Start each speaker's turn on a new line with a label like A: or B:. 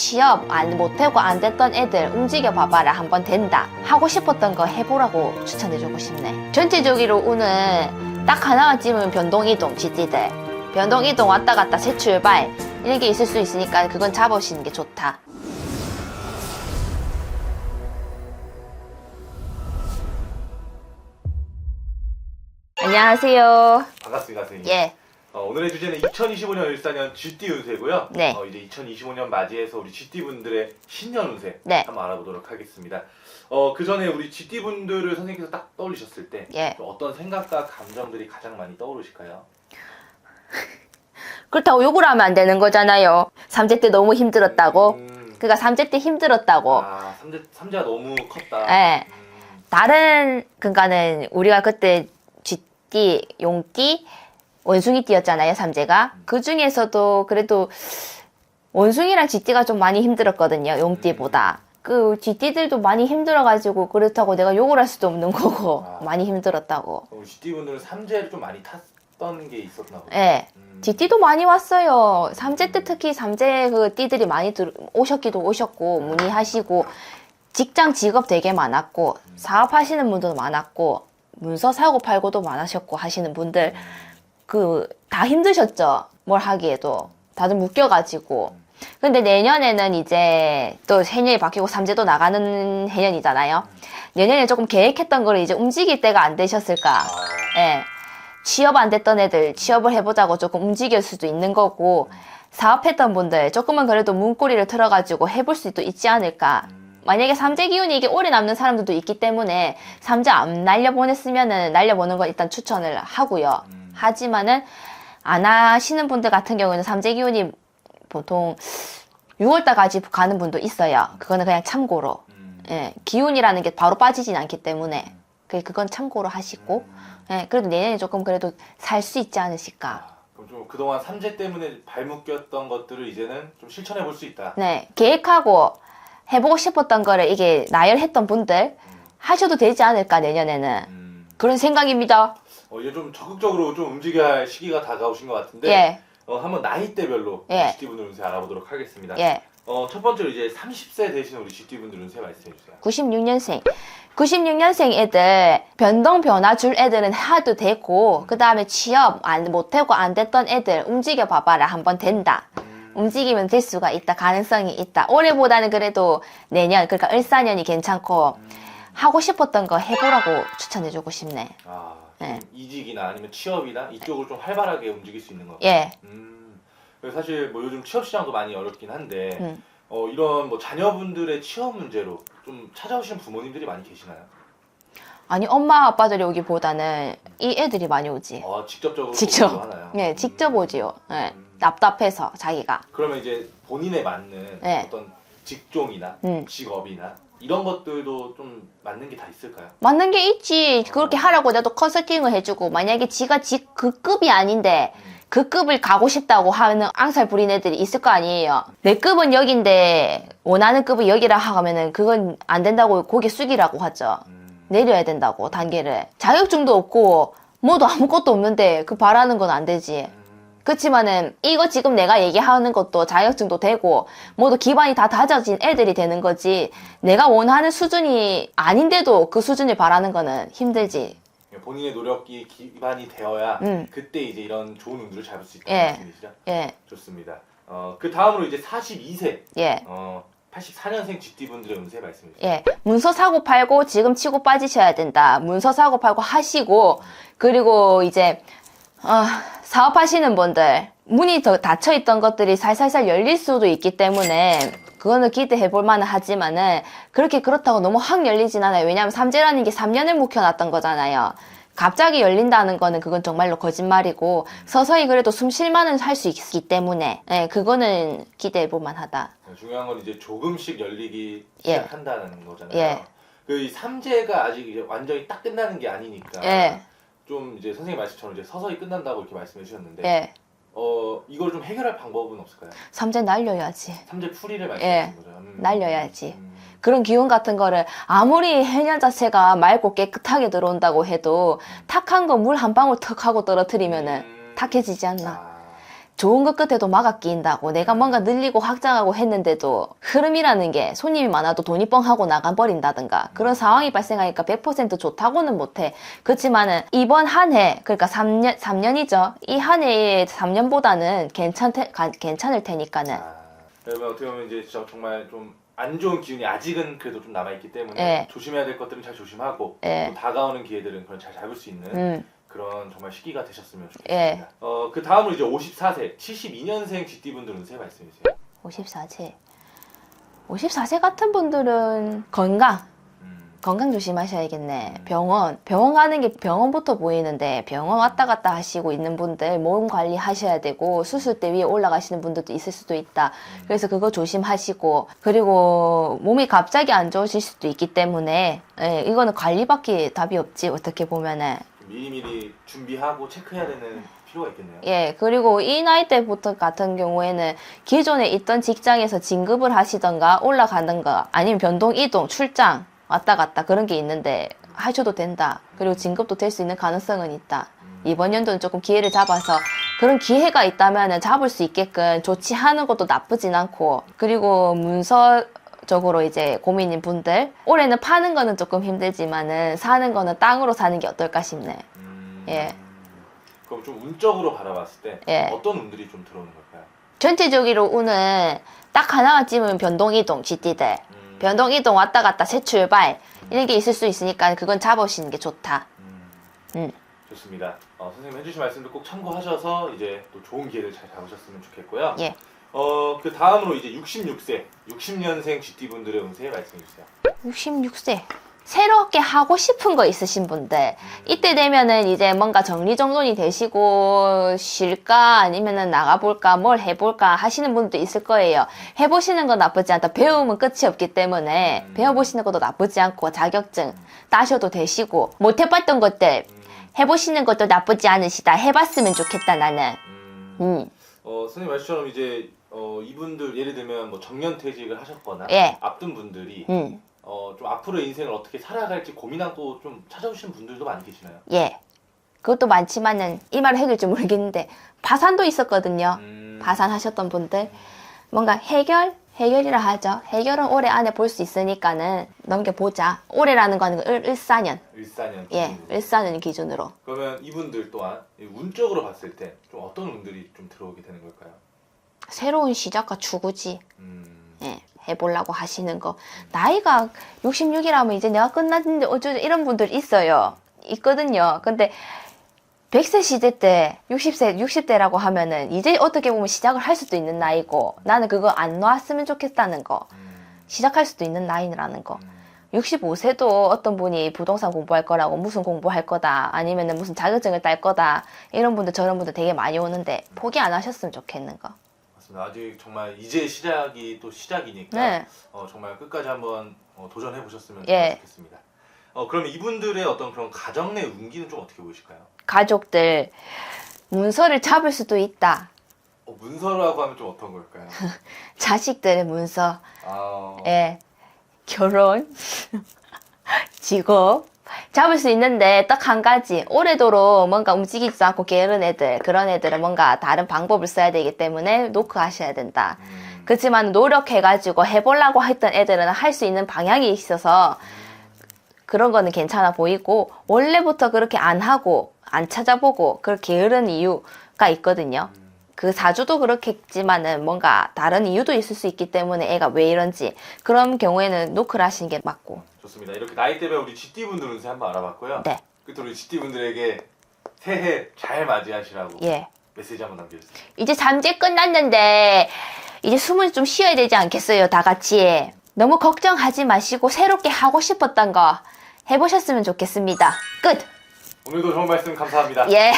A: 취업 안 못하고 안 됐던 애들 움직여 봐봐라 한번 된다 하고 싶었던 거 해보라고 추천해주고 싶네. 전체적으로 우는 딱 하나만 찝으면 변동이동 GT들 변동이동 왔다 갔다 재출발. 이런 게 있을 수 있으니까 그건 잡으시는 게 좋다. 안녕하세요.
B: 반갑습니다, 선생님.
A: 예
B: 어, 오늘의 주제는 2025년 일사년 GT 운세고요.
A: 네.
B: 어, 이제 2025년 맞이해서 우리 GT 분들의 신년 운세
A: 네.
B: 한번 알아보도록 하겠습니다. 어, 그 전에 우리 GT 분들을 선생님께서 딱 떠올리셨을 때
A: 예.
B: 어떤 생각과 감정들이 가장 많이 떠오르실까요?
A: 그렇다고 욕을 하면 안 되는 거잖아요 3제 때 너무 힘들었다고
B: 음,
A: 그러니까 3제 때 힘들었다고
B: 아, 삼재, 삼재가 너무 컸다.
A: 예.
B: 음,
A: 다른 그러니까는 우리가 그때 쥐띠, 용띠, 원숭이띠였잖아요, 삼재가. 그 중에서도 그래도 원숭이랑 쥐띠가 좀 많이 힘들었거든요, 용띠보다. 그 쥐띠들도 많이 힘들어가지고 그렇다고 내가 욕을 할 수도 없는 거고
B: 아.
A: 많이 힘들었다고.
B: 우리 GT 분들은 삼재를 좀 많이 탔던 게 있었나 보다.
A: 예.
B: 음,
A: 쥐띠도 많이 왔어요. 삼재 때 특히 삼재 그 띠들이 많이 들, 오셨기도 오셨고 문의하시고 직장 직업 되게 많았고 사업하시는 분도 많았고 문서 사고 팔고도 많으셨고 하시는 분들 그 다 힘드셨죠. 뭘 하기에도 다들 묶여가지고. 근데 내년에는 이제 또 해년이 바뀌고 삼재도 나가는 해년이잖아요. 내년에 조금 계획했던 거를 이제 움직일 때가 안 되셨을까.
B: 아,
A: 예. 취업 안 됐던 애들 취업을 해보자고 조금 움직일 수도 있는 거고 사업했던 분들 조금은 그래도 문고리를 틀어가지고 해볼 수도 있지 않을까.
B: 음,
A: 만약에 삼재 기운이 이게 오래 남는 사람들도 있기 때문에 삼재 안 날려보냈으면은 날려보는 건 일단 추천을 하고요.
B: 음.
A: 하지만은 안 하시는 분들 같은 경우는 삼재 기운이 보통 6월달까지 가는 분도 있어요. 그거는 그냥 참고로.
B: 음,
A: 예, 기운이라는 게 바로 빠지진 않기 때문에 그- 그건 참고로 하시고
B: 음.
A: 예, 그래도 내년에 조금 그래도 살 수 있지 않으실까.
B: 아, 그럼 좀 그동안 삼재 때문에 발묶였던 것들을 이제는 좀 실천해 볼 수 있다.
A: 네, 계획하고 해보고 싶었던 거를 이게 나열했던 분들 하셔도 되지 않을까 내년에는
B: 음.
A: 그런 생각입니다.
B: 어, 이제 좀 적극적으로 좀 움직여야 할 시기가 다가오신 것 같은데
A: 예,
B: 어, 한번 나이대별로
A: 예.
B: GT 분들 운세 알아보도록 하겠습니다.
A: 예,
B: 어, 첫 번째로 이제 30세 되신 우리 GT 분들 운세 말씀해 주세요.
A: 96년생. 96년생 애들 변동 변화 줄 애들은 해도 되고 그 다음에 취업 안 못하고 안 됐던 애들 움직여 봐봐라 한번 된다.
B: 음,
A: 움직이면 될 수가 있다. 가능성이 있다. 올해보다는 그래도 내년, 그러니까 을사년이 괜찮고 하고 싶었던 거 해보라고 추천해주고 싶네.
B: 아, 좀
A: 네.
B: 이직이나 아니면 취업이나 이쪽으로 좀 활발하게 움직일 수 있는 거.
A: 예,
B: 음, 그래서 사실 뭐 요즘 취업 시장도 많이 어렵긴 한데
A: 음.
B: 어, 이런 뭐 자녀분들의 취업 문제로 좀 찾아오시는 부모님들이 많이 계시나요?
A: 아니 엄마 아빠들이 오기보다는 이 애들이 많이 오지.
B: 어, 직접적으로
A: 직접.
B: 하나요?
A: 예, 직접
B: 음.
A: 오지요. 예,
B: 음.
A: 답답해서 자기가.
B: 그러면 이제 본인에 맞는
A: 네.
B: 어떤 직종이나
A: 음.
B: 직업이나 이런 것들도 좀 맞는 게 다 있을까요?
A: 맞는 게 있지. 그렇게 하라고 나도 컨설팅을 해주고 만약에 지가 지 그 급이 아닌데
B: 음.
A: 그 급을 가고 싶다고 하는 앙살 부린 애들이 있을 거 아니에요. 내 급은 여긴데 원하는 급이 여기라 하면은 그건 안 된다고 고개 숙이라고 하죠.
B: 음.
A: 내려야 된다고 단계를. 자격증도 없고 뭐도 아무것도 없는데 그 바라는 건 안 되지.
B: 음.
A: 그렇지만은 이거 지금 내가 얘기하는 것도 자격증도 되고 뭐도 기반이 다 다져진 애들이 되는 거지. 내가 원하는 수준이 아닌데도 그 수준을 바라는 거는 힘들지.
B: 본인의 노력이 기반이 되어야
A: 음.
B: 그때 이제 이런 좋은 운들을 잡을 수 있다는
A: 예.
B: 말씀이시죠?
A: 예,
B: 좋습니다. 어, 그 다음으로 이제 42세,
A: 예.
B: 어, 84년생 GT 분들의 운세 말씀해 주세요.
A: 예, 문서 사고 팔고 지금 치고 빠지셔야 된다. 문서 사고 팔고 하시고 그리고 이제 어, 사업하시는 분들 문이 더 닫혀 있던 것들이 살살살 열릴 수도 있기 때문에 그거는 기대해 볼 만은 하지만은 그렇게 그렇다고 너무 확 열리진 않아요. 왜냐하면 삼재라는 게 3년을 묵혀놨던 거잖아요. 갑자기 열린다는 거는 그건 정말로 거짓말이고 서서히 그래도 숨 쉴만은 할 수 있기 때문에 예, 그거는 기대해 볼 만하다.
B: 어, 중요한 건 이제 조금씩 열리기
A: 예.
B: 시작한다는 거잖아요.
A: 예.
B: 그이 삼재가 아직 이제 완전히 딱 끝나는 게 아니니까
A: 예.
B: 좀 이제 선생님 말씀처럼 이제 서서히 끝난다고 이렇게 말씀해 주셨는데
A: 예,
B: 어 이걸 좀 해결할 방법은 없을까요?
A: 삼재 날려야지.
B: 삼재 풀이를 말씀해
A: 예.
B: 거죠. 음.
A: 날려야지.
B: 음.
A: 그런 기운 같은 거를 아무리 해년 자체가 맑고 깨끗하게 들어온다고 해도 탁한 거 물 한 방울 턱 하고 떨어뜨리면은
B: 음.
A: 탁해지지 않나.
B: 아,
A: 좋은 것 끝에도 막아 끼인다고 내가 뭔가 늘리고 확장하고 했는데도 흐름이라는 게 손님이 많아도 돈이 뻥하고 나가버린다든가 그런 상황이 발생하니까 100% 좋다고는 못해. 그렇지만은 이번 한 해, 그러니까 3년, 3년이죠. 이 한 해의 3년보다는 괜찮, 괜찮을 테니까는.
B: 아, 그러면 어떻게 보면 이제 진짜 정말 좀 안 좋은 기운이 아직은 그래도 좀 남아 있기 때문에
A: 예.
B: 조심해야 될 것들은 잘 조심하고
A: 예.
B: 또 다가오는 기회들은 그걸 잘 잡을 수 있는
A: 음,
B: 그런 정말 시기가 되셨으면
A: 예.
B: 좋겠습니다. 어, 그 다음으로 이제 54세, 72년생 GT 분들은 세 말씀해 주세요.
A: 54세. 54세 같은 분들은 건강,
B: 음,
A: 건강 조심하셔야겠네. 병원, 병원 가는 게 병원부터 보이는데 병원 왔다 갔다 하시고 있는 분들 몸 관리 하셔야 되고 수술대 위에 올라가시는 분들도 있을 수도 있다. 그래서 그거 조심하시고 그리고 몸이 갑자기 안 좋으실 수도 있기 때문에 예, 이거는 관리밖에 답이 없지 어떻게 보면은
B: 미리미리 준비하고 체크해야 되는 필요가 있겠네요.
A: 예, 그리고 이 나이대부터 같은 경우에는 기존에 있던 직장에서 진급을 하시던가 올라가던가 아니면 변동 이동, 출장 왔다 갔다 그런 게 있는데 하셔도 된다. 그리고 진급도 될 수 있는 가능성은 있다.
B: 음,
A: 이번 연도는 조금 기회를 잡아서 그런 기회가 있다면 잡을 수 있게끔 조치하는 것도 나쁘진 않고 그리고 문서 적으로 이제 고민인 분들 올해는 파는 거는 조금 힘들지만은 사는 거는 땅으로 사는 게 어떨까 싶네.
B: 음,
A: 예.
B: 그럼 좀 운적으로 바라봤을 때
A: 예.
B: 어떤 운들이 좀 들어오는 걸까요?
A: 전체적으로 운은 딱 하나만 찝으면 변동이동, GT들.
B: 음,
A: 변동이동 왔다 갔다 새 출발. 이런 게 있을 수 있으니까 그건 잡으시는 게 좋다.
B: 음,
A: 음.
B: 좋습니다. 어, 선생님 해주신 말씀도 꼭 참고하셔서 이제 또 좋은 기회를 잘 잡으셨으면 좋겠고요.
A: 예.
B: 어, 그 다음으로 이제 66세, 60년생 GT 분들의 운세 말씀해 주세요.
A: 66세. 새롭게 하고 싶은 거 있으신 분들. 이때 되면은 이제 뭔가 정리정돈이 되시고 쉴까 아니면은 나가볼까 뭘 해볼까 하시는 분도 있을 거예요. 해보시는 건 나쁘지 않다. 배움은 끝이 없기 때문에
B: 음.
A: 배워보시는 것도 나쁘지 않고 자격증 따셔도 되시고 못 해봤던 것들
B: 음,
A: 해보시는 것도 나쁘지 않으시다. 해봤으면 좋겠다 나는.
B: 음,
A: 음.
B: 어, 선생님 말씀처럼 이제 어, 이분들 예를 들면 뭐 정년 퇴직을 하셨거나
A: 예.
B: 앞둔 분들이
A: 음.
B: 어, 좀 앞으로의 인생을 어떻게 살아갈지 고민하고 좀 찾아오시는 분들도 많이 계시나요?
A: 예. 그것도 많지만은 이 말을 해결지 모르겠는데 파산도 있었거든요.
B: 음,
A: 파산하셨던 분들 뭔가 해결 해결이라 하죠. 해결은 올해 안에 볼 수 있으니까는 넘겨보자. 올해라는 거는 을, 일사년.
B: 일사년.
A: 예,
B: 기준으로.
A: 일사년 기준으로.
B: 그러면 이분들 또한 이 운적으로 봤을 때 좀 어떤 운들이 좀 들어오게 되는 걸까요?
A: 새로운 시작과 추구지.
B: 음,
A: 예, 해보려고 하시는 거. 나이가 66이라면 이제 내가 끝났는데 어쩌죠 이런 분들 있어요. 있거든요. 근데 100세 시대 때 60세, 60대라고 하면은 이제 어떻게 보면 시작을 할 수도 있는 나이고 나는 그거 안 놨으면 좋겠다는 거.
B: 음,
A: 시작할 수도 있는 나이라는 거.
B: 음,
A: 65세도 어떤 분이 부동산 공부할 거라고 무슨 공부할 거다 아니면은 무슨 자격증을 딸 거다 이런 분들 저런 분들 되게 많이 오는데 포기 안 하셨으면 좋겠는 거.
B: 맞습니다. 아직 정말 이제 시작이 또 시작이니까
A: 네.
B: 어, 정말 끝까지 한번 어, 도전해 보셨으면
A: 예.
B: 좋겠습니다. 어, 그럼 이분들의 어떤 그런 가정 내 운기는 좀 어떻게 보이실까요?
A: 가족들 문서를 잡을 수도 있다.
B: 어, 문서라고 하면 좀 어떤 걸까요?
A: 자식들의 문서,
B: 아,
A: 예, 결혼, 직업 잡을 수 있는데 딱 한 가지 올해도록 뭔가 움직이지도 않고 게으른 애들 그런 애들은 뭔가 다른 방법을 써야 되기 때문에 노크하셔야 된다.
B: 음,
A: 그렇지만 노력해가지고 해보려고 했던 애들은 할 수 있는 방향이 있어서 그런 거는 괜찮아 보이고 원래부터 그렇게 안 하고 안 찾아보고 그렇게 게으른 이유가 있거든요.
B: 음,
A: 그 사주도 그렇겠지만은 뭔가 다른 이유도 있을 수 있기 때문에 애가 왜 이런지 그런 경우에는 노크를 하시는 게 맞고
B: 좋습니다. 이렇게 나이대별 우리 GT 분들 운세 한번 알아봤고요.
A: 네.
B: 끝으로 우리 GT 분들에게 새해 잘 맞이하시라고
A: 예
B: 메시지 한번 남겨주세요.
A: 이제 잠재 끝났는데 이제 숨을 좀 쉬어야 되지 않겠어요 다 같이 너무 걱정하지 마시고 새롭게 하고 싶었던 거 해보셨으면 좋겠습니다 끝
B: 오늘도 좋은 말씀 감사합니다.
A: 예.